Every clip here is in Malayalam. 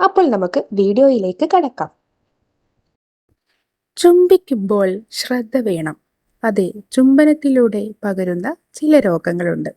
അപ്പോൾ നമുക്ക് വീഡിയോയിലേക്ക് കടക്കാം. ചുംബിക്കുമ്പോൾ ശ്രദ്ധ വേണം. അതെ ചുംബനത്തിലൂടെ പകരുന്ന ചില രോഗങ്ങളുണ്ട്.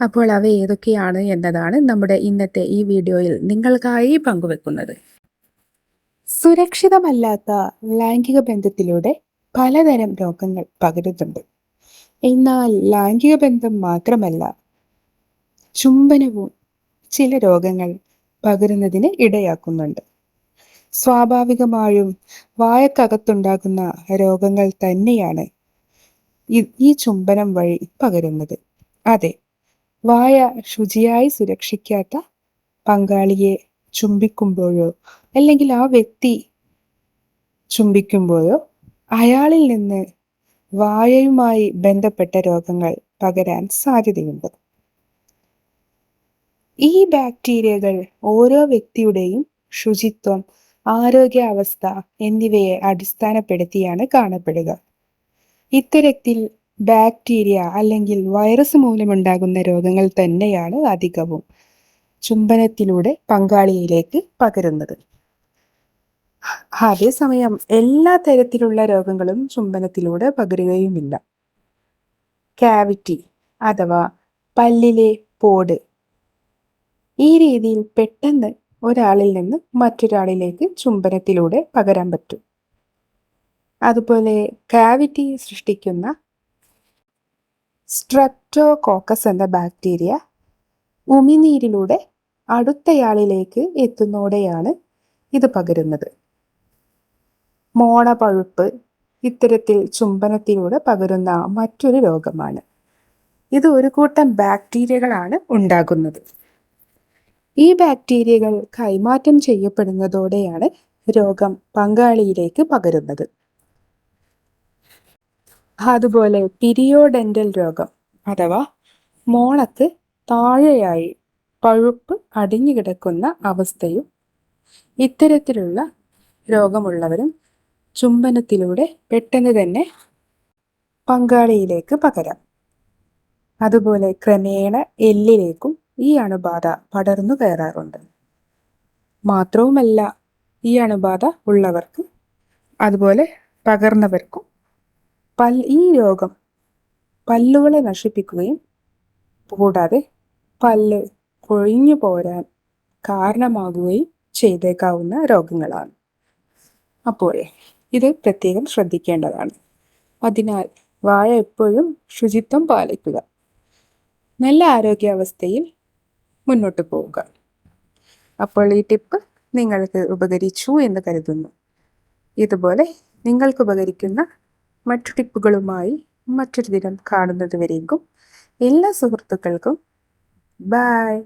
അപ്പോൾ അവ ഏതൊക്കെയാണ് എന്നതാണ് നമ്മുടെ ഇന്നത്തെ ഈ വീഡിയോയിൽ നിങ്ങൾക്കായി പങ്കുവെക്കുന്നത്. സുരക്ഷിതമല്ലാത്ത ലൈംഗിക ബന്ധത്തിലൂടെ പലതരം രോഗങ്ങൾ പകരുന്നുണ്ട്. എന്നാൽ ലൈംഗിക ബന്ധം മാത്രമല്ല ചുംബനവും ചില രോഗങ്ങൾ പകരുന്നതിന് ഇടയാക്കുന്നുണ്ട്. സ്വാഭാവികമായും വായക്കകത്തുണ്ടാകുന്ന രോഗങ്ങൾ തന്നെയാണ് ഈ ചുംബനം വഴി പകരുന്നത്. അതെ വായ ശുചിയായി സുരക്ഷിക്കാത്ത പങ്കാളിയെ ചുംബിക്കുമ്പോഴോ അല്ലെങ്കിൽ ആ വ്യക്തി ചുംബിക്കുമ്പോഴോ അയാളിൽ നിന്ന് വായയുമായി ബന്ധപ്പെട്ട രോഗങ്ങൾ പകരാൻ സാധ്യതയുണ്ട്. ഈ ബാക്ടീരിയകൾ ഓരോ വ്യക്തിയുടെയും ശുചിത്വം ആരോഗ്യാവസ്ഥ എന്നിവയെ അടിസ്ഥാനപ്പെടുത്തിയാണ് കാണപ്പെടുക. ഇത്തരത്തിൽ ബാക്ടീരിയ അല്ലെങ്കിൽ വൈറസ് മൂലമുണ്ടാകുന്ന രോഗങ്ങൾ തന്നെയാണ് അധികവും ചുംബനത്തിലൂടെ പങ്കാളിയിലേക്ക് പകരുന്നത്. അതേസമയം എല്ലാ തരത്തിലുള്ള രോഗങ്ങളും ചുംബനത്തിലൂടെ പകരുകയുമില്ല. കാവിറ്റി അഥവാ പല്ലിലെ പോട് ഈ രീതിയിൽ പെട്ടെന്ന് ഒരാളിൽ നിന്ന് മറ്റൊരാളിലേക്ക് ചുംബനത്തിലൂടെ പകരാൻ പറ്റും. അതുപോലെ കാവിറ്റി സൃഷ്ടിക്കുന്ന സ്ട്രെപ്റ്റോകോക്കസ് എന്ന ബാക്ടീരിയ ഉമിനീരിലൂടെ അടുത്തയാളിലേക്ക് എത്തുന്നതോടെയാണ് ഇത് പകരുന്നത്. മോണപഴുപ്പ് ഇത്തരത്തിൽ ചുംബനത്തിലൂടെ പകരുന്ന മറ്റൊരു രോഗമാണ്. ഇത് ഒരു കൂട്ടം ബാക്ടീരിയകളാണ് ഉണ്ടാകുന്നത്. ഈ ബാക്ടീരിയകൾ കൈമാറ്റം ചെയ്യപ്പെടുന്നതോടെയാണ് രോഗം പങ്കാളിയിലേക്ക് പകരുന്നത്. അതുപോലെ പിരിയോഡെന്റൽ രോഗം അഥവാ മോണക്ക് താഴെയായി പഴുപ്പ് അടിഞ്ഞു കിടക്കുന്ന അവസ്ഥയും ഇത്തരത്തിലുള്ള രോഗമുള്ളവരും ചുംബനത്തിലൂടെ പെട്ടെന്ന് തന്നെ പങ്കാളിയിലേക്ക് പകരാം. അതുപോലെ ക്രമേണ എല്ലിലേക്കും ഈ അണുബാധ പടർന്നു കയറാറുണ്ട്. മാത്രവുമല്ല ഈ അണുബാധ ഉള്ളവർക്കും അതുപോലെ പകർന്നവർക്കും പൽ ഈ രോഗം പല്ലുകളെ നശിപ്പിക്കുകയും കൂടാതെ പല്ല് കൊഴിഞ്ഞു പോരാൻ കാരണമാകുകയും ചെയ്തേക്കാവുന്ന രോഗങ്ങളാണ്. അപ്പോൾ ഇത് പ്രത്യേകം ശ്രദ്ധിക്കേണ്ടതാണ്. അതിനാൽ വാഴ എപ്പോഴും ശുചിത്വം പാലിക്കുക. നല്ല ആരോഗ്യാവസ്ഥയിൽ മുന്നോട്ട് പോവുക. അപ്പോൾ ഈ ടിപ്പ് നിങ്ങൾക്ക് ഉപകരിച്ചു എന്ന് കരുതുന്നു. ഇതുപോലെ നിങ്ങൾക്ക് ഉപകരിക്കുന്ന മറ്റു ടിപ്പുകളുമായി മറ്റൊരു ദിനം കാണുന്നത് വരേക്കും. എല്ലാ സുഹൃത്തുക്കൾക്കും. ബായ്